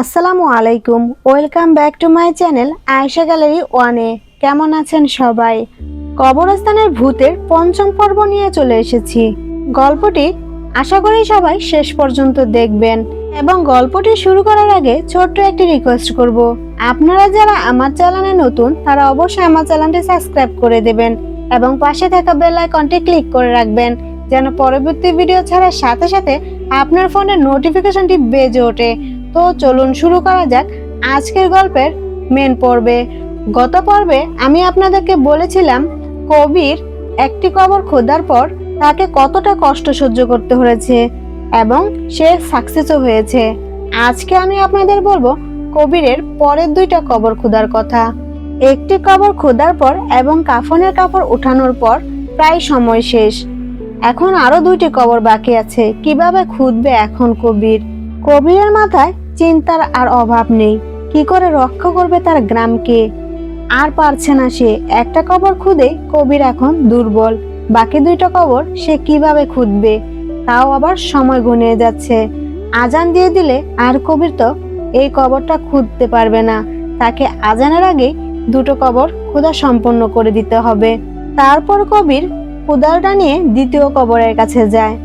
আসসালামু আলাইকুম। Welcome back to my channel Ayesha gallery ওয়ানে কেমন আছেন সবাই? কবরস্থানের ভূতের পঞ্চম পর্ব নিয়ে চলে এসেছি। গল্পটি আশা করি সবাই শেষ পর্যন্ত দেখবেন এবং গল্পটি শুরু করার আগে ছোট্ট একটি রিকোয়েস্ট করব। আপনারা যারা আমার চ্যানেলে নতুন, তারা অবশ্যই আমার চ্যানেলটি সাবস্ক্রাইব করে দেবেন এবং পাশে থাকা বেল আইকনটি ক্লিক করে রাখবেন, যেন পরবর্তী ভিডিও ছাড়ার সাথে সাথে আপনার ফোনের নোটিফিকেশনটি বেজে ওঠে। তো চলুন শুরু করা যাক। আজকের গল্পের মেন পর্বে। গত পর্বে আমি আপনাদেরকে বলেছিলাম, কবির একটি কবর খোদার পর তাকে কতটা কষ্ট সহ্য করতে হয়েছে এবং সে সাকসেসও হয়েছে। আজকে আমি আপনাদের বলব, কবিরের পরের দুইটা কবর খোদার কথা। একটি কবর খোদার পর এবং কাফনের কাপড় উঠানোর পর প্রায় সময় শেষ। এখন আরও দুইটি কবর বাকি আছে। কীভাবে খুঁজবে এখন কবির? কবিরের মাথায় চিন্তার আর অভাব নেই। কি করে রক্ষা করবে তার গ্রামকে? আর পারছে না সে। একটা কবর খুদে, কবির এখন দুর্বল। বাকি দুইটা কবর সে কীভাবে খুঁজবে তাও আবার সময় গুনিয়ে যাচ্ছে। আজান দিয়ে দিলে আর কবির তো এই কবরটা খুঁজতে পারবে না। তাকে আজানের আগে দুটো কবর খুদা সম্পন্ন করে দিতে হবে। তারপর কবির কোদালটা নিয়ে দ্বিতীয় কবরের কাছে যায়।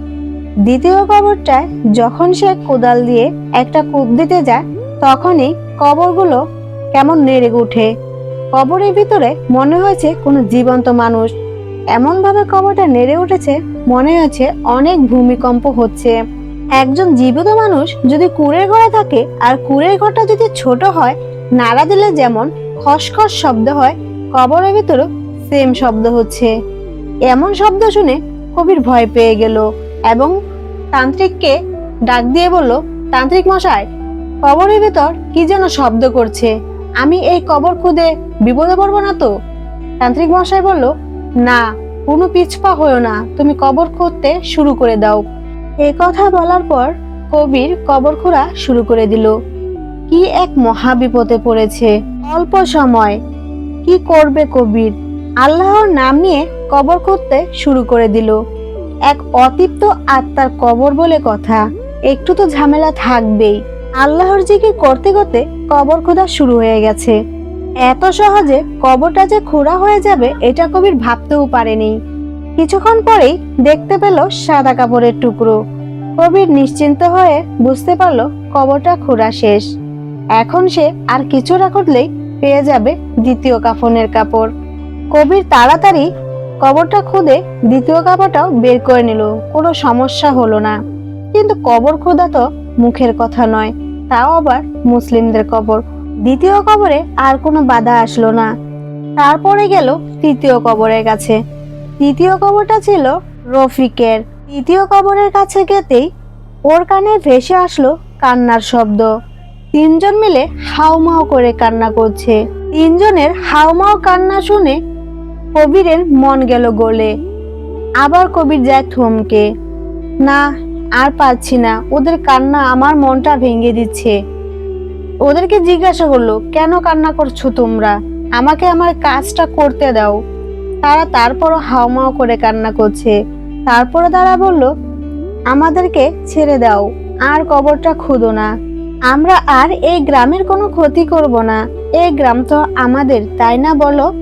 দ্বিতীয় কবরটায় যখন সে কোদাল দিয়ে একটা কূপ দিতে যায়, তখনই কবরগুলো কেমন নেড়ে ওঠে কবরের ভিতরে মনে হয়েছে কোনো জীবন্ত মানুষ। এমন ভাবে কবরটা নেড়ে উঠেছে, মনে হয়েছে অনেক ভূমিকম্প হচ্ছে। একজন জীবিত মানুষ যদি কুড়ের ঘরে থাকে আর কুড়ের ঘরটা যদি ছোট হয়, নাড়া দিলে যেমন খসখস শব্দ হয়, কবরের ভিতরে সেম শব্দ হচ্ছে। এমন শব্দ শুনে কবির ভয় পেয়ে গেল। এবং তান্ত্রিককে ডাক দিয়ে বলল, তান্ত্রিক মশাই, কবরের ভেতর কি যেন শব্দ করছে? আমি এই কবর খুদে বিপদে পড়ব না তো? তান্ত্রিক মশাই বলল, না, কোনো পিছপা হয়েও না। তুমি কবর খুঁড়তে শুরু করে দাও। এই কথা বলার পর কবির কবর খোঁড়া শুরু করে দিল। কি এক মহা বিপদে পড়েছে। অল্প সময়। কি করবে কবির? আল্লাহর নাম নিয়ে কবর করতে শুরু করে দিল। এক অতিপ্ত আত্মার কবর বলে কথা। একটু তো ঝামেলা থাকবেই। আল্লাহর জিকির করতে করতে কবর খোদা শুরু হয়ে গেছে। এত সহজে কবরটা যে খোঁড়া হয়ে যাবে, এটা কবির ভাবতেও পারেনি। কিছুক্ষণ পরেই দেখতে পেল সাদা কাপড়ের টুকরো। কবির নিশ্চিন্ত হয়ে বুঝতে পারল কবরটা খোঁড়া শেষ। এখন সে আর কিছু না করলেই পেয়ে যাবে দ্বিতীয় কাফনের কাপড়। কবির তাড়াতাড়ি কবরটা খুদে দ্বিতীয় কাপড়টাও বের করে নিল। কোনো সমস্যা হলো না। কিন্তু কবর খোদা তো মুখের কথা নয়। তাও আবার মুসলিমদের কবর। দ্বিতীয় কবরে আর কোনো বাধা আসলো না। তারপরে গেল তৃতীয় কবরের কাছে। তৃতীয় কবরটা ছিল রফিকের। তৃতীয় কবরের কাছে গেতেই ওর কানে ভেসে আসলো কান্নার শব্দ। তিনজন মিলে হাউমাউ করে কান্না করছে। তিনজনের হাউমাউ কান্না শুনে কবিরের মন গেল গলে। আবার কবির যায় থমকে। না, আর পাচ্ছি না। ওদের কান্না আমার মনটা ভেঙে দিচ্ছে। ওদেরকে জিজ্ঞাসা করল, কেন কান্না করছ তোমরা? আমাকে আমার কাজটা করতে দাও। তারা তারপরও হাওমাও করে কান্না করছে। তারপরে তারা বলল, আমাদেরকে ছেড়ে দাও। আর কবরটা খুদো না। আমরা আর এই গ্রামের কোনো ক্ষতি করব না। এই গ্রাম তো আমাদের, তাই না বলো?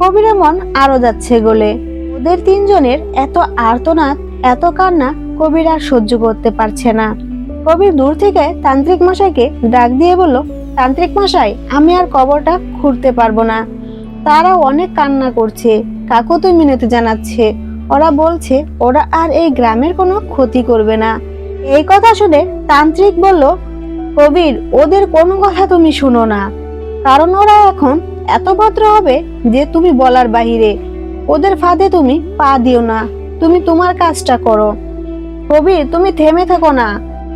কবিরের মন আরও যাচ্ছে গলে। ওদের তিনজনের এত আর্তনাদ, এত কান্না কবির আর সহ্য করতে পারছে না। কবির দূর থেকে তান্ত্রিক মশাইকে ডাক দিয়ে বলল, তান্ত্রিক মশাই, আমি আর কবরটা খুঁড়তে পারব না। তারা অনেক কান্না করছে কাকুতুই মিনতি জানাচ্ছে। ওরা বলছে, ওরা আর এই গ্রামের কোনো ক্ষতি করবে না। এই কথা শুনে তান্ত্রিক বলল, কবির, ওদের কোনো কথা তুমি শুনো না। কারণ ওরা এখন এত ভদ্র হবে যে তুমি বলার বাহিরে। ওদের ফাঁদে তুমি পা দিও না। তুমি তোমার কাজটা করো। কবির তুমি থেমে থাকো না।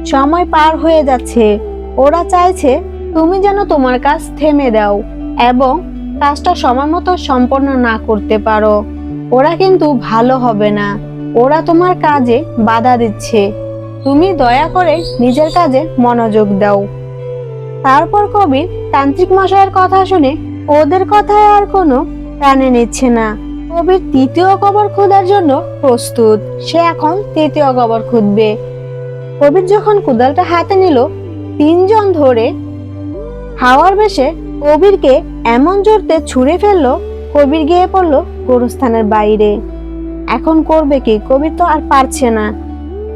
সময় পার হয়ে যাচ্ছে। ওরা চাইছে তুমি যেন তোমার কাজ থেমে দাও এবং কাজটা সময় মতো সম্পন্ন না করতে পারো। ওরা কিন্তু ভালো হবে না। ওরা তোমার কাজে বাধা দিচ্ছে। তুমি দয়া করে নিজের কাজে মনোযোগ দাও। তারপর কবির তান্ত্রিক মশাইয়ের কথা শুনে ওদের কথায় আর কোনো কানে নিচ্ছে না। কবির তৃতীয় কবর খোঁজার জন্য প্রস্তুত। সে এখন তৃতীয় কবর খুঁজবে। কবির যখন কোদালটা হাতে নিল, তিনজন ধরে হাওয়ার বেশে কবিরকে এমন জোরতে ছুঁড়ে ফেলল, কবির গিয়ে পড়ল গোরস্থানের বাইরে। এখন করবে কি, কবির তো আর পারছে না।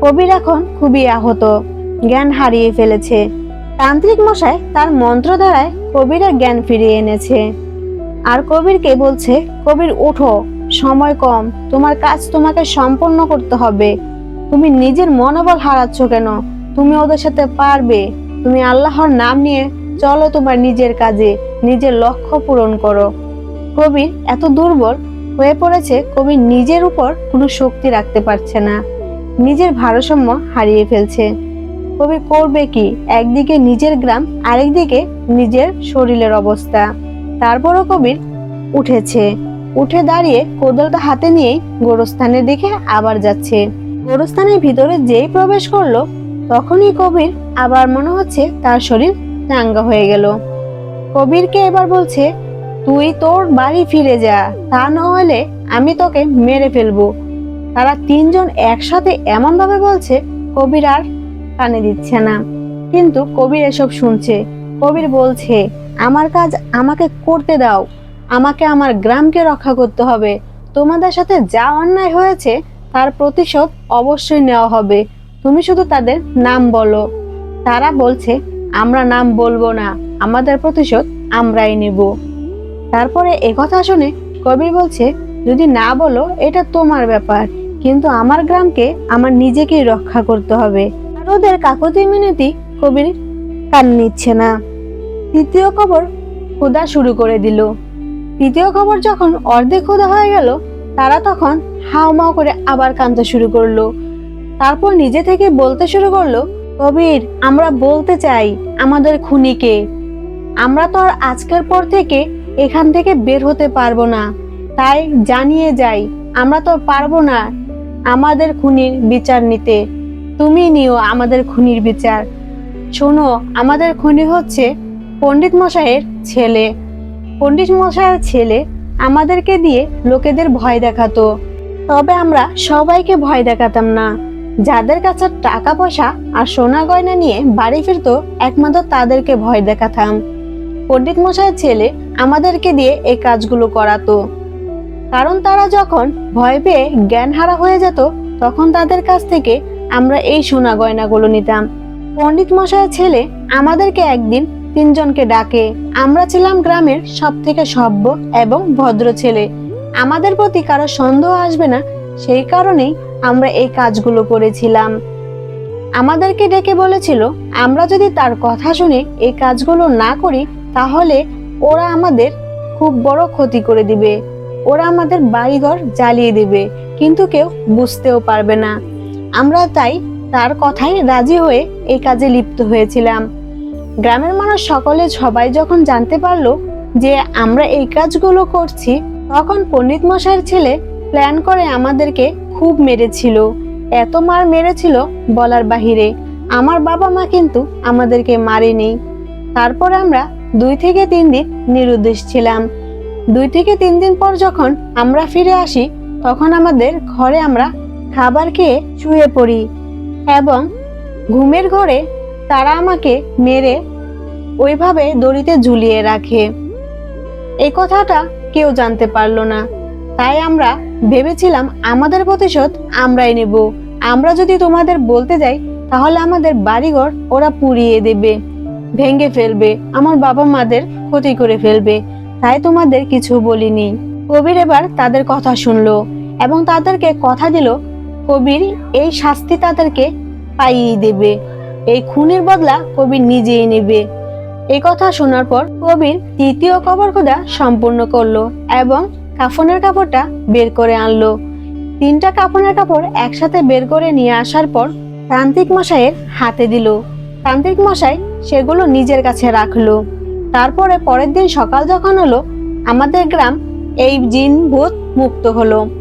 কবির এখন খুবই আহত, জ্ঞান হারিয়ে ফেলেছে। তান্ত্রিক মশাই তার মন্ত্র দ্বারায় কবিরের জ্ঞান ফিরিয়ে এনেছে। আর কবিরকে বলছে, কবির, ওঠো, সময় কম, তোমার কাজ তোমাকে সম্পন্ন করতে হবে। তুমি নিজের মনোবল হারাচ্ছ কেন? তুমি ওদের সাথে পারবে। তুমি আল্লাহর নাম নিয়ে চলো তোমার নিজের কাজে, নিজের লক্ষ্য পূরণ করো। কবির এত দুর্বল হয়ে পড়েছে, কবির নিজের উপর কোনো শক্তি রাখতে পারছে না। নিজের ভারসাম্য হারিয়ে ফেলছে। কবি করবে কি? একদিকে নিজের গ্রাম, আরেকদিকে নিজের শরীরের অবস্থা। তারপরও কবির উঠেছে। উঠে দাঁড়িয়ে কোদালটা হাতে নিয়েই গোরস্থানের দিকে আবার যাচ্ছে। গোরস্থানের ভিতরে যেই প্রবেশ করল, তখনই কবির আবার মনে হচ্ছে তার শরীর চাঙ্গা হয়ে গেল। কবিরকে এবার বলছে, তুই তোর বাড়ি ফিরে যা। তা না হলে আমি তোকে মেরে ফেলব। তারা তিনজন একসাথে এমনভাবে বলছে, কবির আর কানে দিচ্ছে না। কিন্তু কবির এসব শুনছে। কবির বলছে, আমার কাজ আমাকে করতে দাও। আমাকে আমার গ্রামকে রক্ষা করতে হবে। তোমাদের সাথে যা অন্যায় হয়েছে, তার প্রতিশোধ অবশ্যই নেওয়া হবে। তুমি শুধু তাদের নাম বলো। তারা বলছে, আমরা নাম বলব না। আমাদের প্রতিশোধ আমরাই নেব। তারপরে একথা শুনে কবির বলছে, যদি না বলো, এটা তোমার ব্যাপার। কিন্তু আমার গ্রামকে আমার নিজেকেই রক্ষা করতে হবে। ওদের কাকতি মিনতি কবির কান নিচ্ছে না। তৃতীয় খবর খোদা শুরু করে দিল। তৃতীয় খবর যখন অর্ধেক খোদা হয়ে গেল, তারা তখন হাওমাও করে আবার কাঁদতে শুরু করল। তারপর নিজে থেকে বলতে শুরু করল, কবির, আমরা বলতে চাই আমাদের খুনিকে। আমরা তো আর আজকের পর থেকে এখান থেকে বের হতে পারব না। তাই জানিয়ে যাই, আমরা তো পারব না আমাদের খুনির বিচার নিতে। তুমি নিও আমাদের খুনির বিচার। শোনো, আমাদের খুনি হচ্ছে পণ্ডিত মশাইয়ের ছেলে। পণ্ডিত মশাইয়ের ছেলে আমাদেরকে দিয়ে লোকেদের ভয় দেখাতো। তবে আমরা সবাইকে ভয় দেখাতাম না। যাদের কাছে টাকা পয়সা আর সোনা গয়না নিয়ে বাড়ি ফিরতো, একমাত্র তাদেরকে ভয় দেখাতাম। পণ্ডিত মশাইয়ের ছেলে আমাদেরকে দিয়ে এই কাজগুলো করাতো। কারণ তারা যখন ভয় পেয়ে জ্ঞান হারা হয়ে যেত, তখন তাদের কাছ থেকে আমরা এই সোনা গয়নাগুলো নিতাম। পণ্ডিত মশাইয়ের ছেলে আমাদেরকে একদিন তিনজনকে ডাকে, আমরা ছিলাম গ্রামের সব থেকে সভ্য এবং ভদ্র ছেলে। আমাদের প্রতি কারও সন্দেহ আসবে না, সেই কারণেই আমরা এই কাজগুলো করেছিলাম। আমাদেরকে ডেকে বলেছিল, আমরা যদি তার কথা শুনে এই কাজগুলো না করি, তাহলে ওরা আমাদের খুব বড় ক্ষতি করে দিবে। ওরা আমাদের বাড়িঘর জ্বালিয়ে দিবে, কিন্তু কেউ বুঝতেও পারবে না। আমরা তাই তার কথায় রাজি হয়ে এই কাজে লিপ্ত হয়েছিলাম। গ্রামের মানুষ সকলে সবাই যখন জানতে পারল যে আমরা এই কাজগুলো করছি, তখন পণ্ডিত মশাইয়ের ছেলে প্ল্যান করে আমাদেরকে খুব মেরেছিল। এত মার মেরেছিল বলার বাহিরে। আমার বাবা মা কিন্তু আমাদেরকে মারেনি। তারপর আমরা দুই থেকে তিন দিন নিরুদ্দেশ ছিলাম। দুই থেকে তিন দিন পর যখন আমরা ফিরে আসি, তখন আমাদের ঘরে আমরা খাবার খেয়ে শুয়ে পড়ি এবং ঘুমের ঘরে তারা আমাকে মেরে ওইভাবে দড়িতে ঝুলিয়ে রাখে। এই কথাটা কেউ জানতে পারল না। তাই আমরা ভেবেছিলাম, আমাদের প্রতিশোধ আমরাই নেব। আমরা যদি তোমাদের বলতে যাই, তাহলে আমাদের বাড়িঘর ওরা পুড়িয়ে দেবে, ভেঙে ফেলবে, আমার বাবা মাদের ক্ষতি করে ফেলবে। তাই তোমাদের কিছু বলিনি। কবির এবার তাদের কথা শুনলো এবং তাদেরকে কথা দিল কবির এই শাস্তি তাদেরকে পাইয়ে দেবে। এই খুনের বদলা কবির নিজেই নেবে। এই কথা শোনার পর কবির তৃতীয় কবর খোদা সম্পূর্ণ করল এবং কাফনের কাপড়টা বের করে আনলো। তিনটা কাফনের কাপড় একসাথে বের করে নিয়ে আসার পর তান্ত্রিক মশাইয়ের হাতে দিল। তান্ত্রিক মশাই সেগুলো নিজের কাছে রাখল। তারপরে পরের দিন সকাল যখন হলো, আমাদের গ্রাম এই জিন ভূত মুক্ত হলো।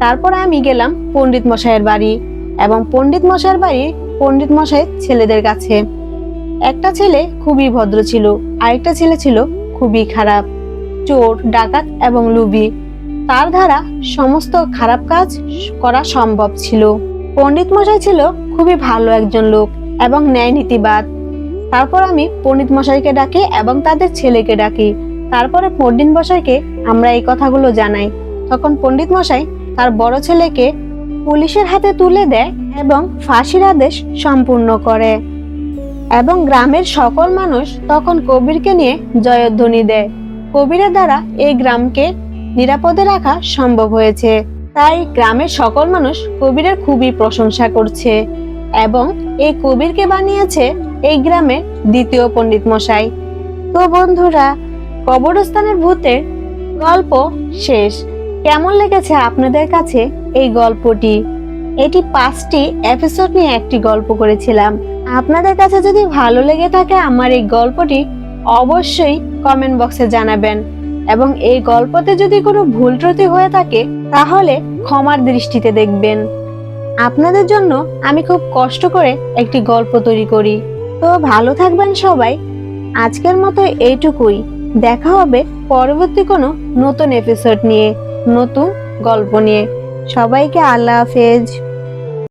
তারপর আমি গেলাম পণ্ডিত মশাইয়ের বাড়ি এবং পণ্ডিত মশাইয়ের বাড়ি পণ্ডিত মশাইয়ের ছেলেদের কাছে। একটা ছেলে খুবই ভদ্র ছিল, আরেকটা ছেলে ছিল খুবই খারাপ। চোর, ডাকাত এবং লুবি। তার দ্বারা সমস্ত খারাপ কাজ করা সম্ভব ছিল। পণ্ডিত মশাই ছিল খুবই ভালো একজন লোক এবং ন্যায় নীতিবাদ। তারপর আমি পণ্ডিত মশাইকে ডাকি এবং তাদের ছেলেকে ডাকি। তারপরে পণ্ডিত মশাইকে আমরা এই কথাগুলো জানাই। তখন পণ্ডিত মশাই তার বড় ছেলেকে পুলিশের হাতে তুলে দেয় এবং ফাঁসির আদেশ সম্পূর্ণ করে। এবং গ্রামের সকল মানুষ তখন কবিরকে নিয়ে জয়ধ্বনি দেয়। কবিরের দ্বারা এই গ্রামকে নিরাপদে রাখা সম্ভব হয়েছে। তাই গ্রামের সকল মানুষ কবিরের খুবই প্রশংসা করছে এবং এই কবিরকে বানিয়েছে এই গ্রামের দ্বিতীয় পণ্ডিত মশাই তো বন্ধুরা, কবরস্থানের ভূতের গল্প শেষ। কেমন লেগেছে আপনাদের কাছে এই গল্পটি? এটি পাঁচটি এপিসোড নিয়ে একটি গল্প করেছিলাম। আপনাদের কাছে যদি ভালো লেগে থাকে আমার এই গল্পটি, অবশ্যই কমেন্ট বক্সে জানাবেন। এবং এই গল্পতে যদি কোনো ভুল ত্রুটি হয়ে থাকে, তাহলে ক্ষমার দৃষ্টিতে দেখবেন। আপনাদের জন্য আমি খুব কষ্ট করে একটি গল্প তৈরি করি। তো ভালো থাকবেন সবাই। আজকের মতো এইটুকুই। দেখা হবে পরবর্তী কোনো নতুন এপিসোড নিয়ে। নতুন গল্প নিয়ে। সবাইকে আল্লাহ হাফেজ।